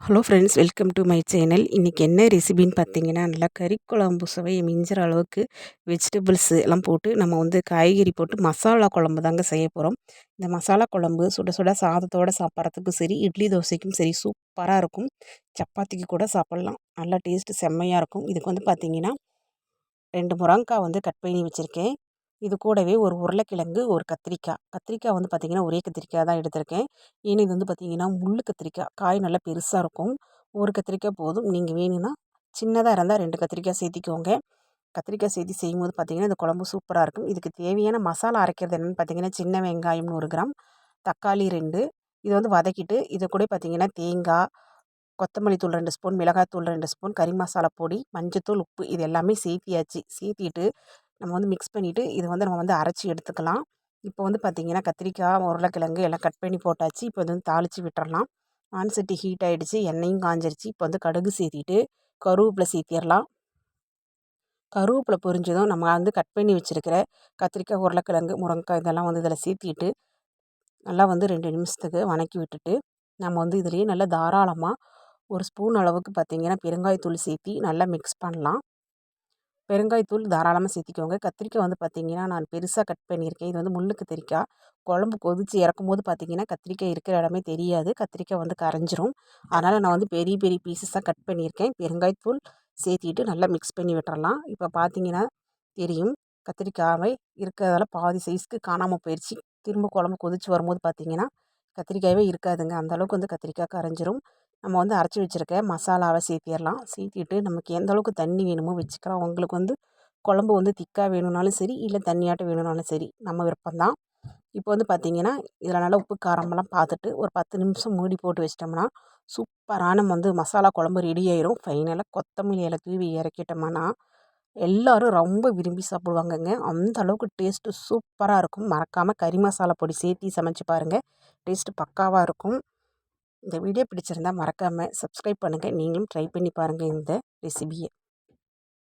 Hello friends welcome to my channel இன்றைக்கி என்ன ரெசிபின்னு பார்த்தீங்கன்னா நல்லா கறி குழம்பு சுவையை மிஞ்சுற அளவுக்கு வெஜிடபிள்ஸ் எல்லாம் போட்டு நம்ம வந்து காய்கறி போட்டு மசாலா குழம்பு தாங்க செய்ய போகிறோம் இந்த மசாலா குழம்பு சுட சுட சாதத்தோடு சாப்பிட்றதுக்கும் சரி இட்லி தோசைக்கும் சரி சூப்பராக இருக்கும். சப்பாத்திக்கு கூட சாப்பிட்லாம். நல்லா டேஸ்ட்டு செம்மையாக இருக்கும். இதுக்கு வந்து பார்த்திங்கன்னா ரெண்டு முருங்கக்காய் வந்து கட் பண்ணி வச்சுருக்கேன். இது கூடவே ஒரு உருளைக்கிழங்கு ஒரு கத்திரிக்காய் கத்திரிக்காய் வந்து பார்த்திங்கன்னா ஒரே கத்திரிக்காய் தான் எடுத்திருக்கேன். ஏன்னா இது வந்து பார்த்திங்கன்னா முள் கத்திரிக்காய் காய் நல்லா பெருசாக இருக்கும். ஒரு கத்திரிக்காய் போதும். நீங்கள் வேணும்னா சின்னதாக இருந்தால் ரெண்டு கத்திரிக்காய் சேர்த்திக்கோங்க. கத்திரிக்காய் சேர்த்தி செய்யும்போது பார்த்திங்கன்னா இந்த குழம்பு சூப்பராக இருக்கும். இதுக்கு தேவையான மசாலா அரைக்கிறது என்னென்னு பார்த்திங்கன்னா சின்ன வெங்காயம் நூறு கிராம் தக்காளி ரெண்டு. இதை வந்து வதக்கிட்டு இதை கூட பார்த்திங்கன்னா தேங்காய் கொத்தமல்லி தூள் ரெண்டு ஸ்பூன் மிளகாய் தூள் ரெண்டு ஸ்பூன் கறி மசாலா பொடி மஞ்சத்தூள் உப்பு இது எல்லாமே சேர்த்தியாச்சு. சேர்த்திட்டு நம்ம வந்து மிக்ஸ் பண்ணிவிட்டு இது வந்து நம்ம வந்து அரைச்சி எடுத்துக்கலாம். இப்போ வந்து பார்த்திங்கன்னா கத்திரிக்காய் உருளைக்கிழங்கு எல்லாம் கட் பண்ணி போட்டாச்சு. இப்போ வந்து தாளித்து விட்டுறலாம். ஆன் சட்டி ஹீட் ஆகிடுச்சு எண்ணெயும் காஞ்சிருச்சு. இப்போ வந்து கடுகு சேர்த்திட்டு கருவேப்பிலை சேர்த்திடலாம் கருவேப்பிலை பொரிஞ்சதும் நம்ம வந்து கட் பண்ணி வச்சுருக்கிற கத்திரிக்காய் உருளைக்கிழங்கு முருங்கைக்காய் இதெல்லாம் வந்து இதில் சேர்த்திட்டு நல்லா வந்து ரெண்டு நிமிஷத்துக்கு வணக்கி விட்டுட்டு நம்ம வந்து இதுலேயே நல்லா தாராளமாக ஒரு ஸ்பூன் அளவுக்கு பார்த்திங்கன்னா பெருங்காயத்தூள் சேர்த்தி நல்லா மிக்ஸ் பண்ணலாம். பெருங்காயத்தூள் தாராளமாக சேர்த்திக்கோங்க. கத்திரிக்காய் வந்து பார்த்திங்கன்னா நான் பெருசாக கட் பண்ணியிருக்கேன். இது வந்து முள்ளுக்கு கத்திரிக்காய் குழம்பு கொதித்து இறக்கும் போது பார்த்திங்கன்னா கத்திரிக்காய் இருக்கிற இடமே தெரியாது. கத்திரிக்காய் வந்து கரைஞ்சிரும். அதனால் நான் வந்து பெரிய பெரிய பீசஸாக கட் பண்ணியிருக்கேன். பெருங்காயத்தூள் சேர்த்திட்டு நல்லா மிக்ஸ் பண்ணி விட்டுறலாம். இப்போ பார்த்திங்கன்னா தெரியும். கத்திரிக்காவை இருக்கிறதால பாதி சைஸ்க்கு காணாமல் போயிடுச்சு திரும்ப குழம்பு கொதித்து வரும்போது பார்த்திங்கன்னா கத்திரிக்காயவே இருக்காதுங்க. அந்தளவுக்கு வந்து கத்திரிக்காய் கரைஞ்சிரும். நம்ம வந்து அரைச்சி வச்சுருக்க மசாலாவை சேர்த்திடலாம். சேர்த்திட்டு நமக்கு எந்த அளவுக்கு தண்ணி வேணுமோ வச்சுக்கலாம். உங்களுக்கு வந்து குழம்பு வந்து திக்காக வேணும்னாலும் சரி இல்லை தண்ணியாட்டம் வேணும்னாலும் சரி நம்ம விருப்பம்தான். இப்போ வந்து பார்த்திங்கன்னா இதில் நல்லா உப்பு காரமெல்லாம் பார்த்துட்டு ஒரு பத்து நிமிஷம் மூடி போட்டு வச்சிட்டோம்னா சூப்பரான வந்து மசாலா குழம்பு ரெடி ஆயிரும். ஃபைனலாக கொத்தமல்லி இலை தூவி இறக்கிட்டோம்னா எல்லோரும் ரொம்ப விரும்பி சாப்பிடுவாங்கங்க. அந்த அளவுக்கு டேஸ்ட்டு சூப்பராக இருக்கும். மறக்காமல் கறி மசாலா பொடி சேர்த்தி சமைச்சு பாருங்கள் டேஸ்ட்டு பக்காவாக இருக்கும். இந்த வீடியோ பிடிச்சிருந்தால் மறக்காமல் சப்ஸ்கிரைப் பண்ணுங்கள் நீங்களும் ட்ரை பண்ணி பாருங்கள் இந்த ரெசிபியை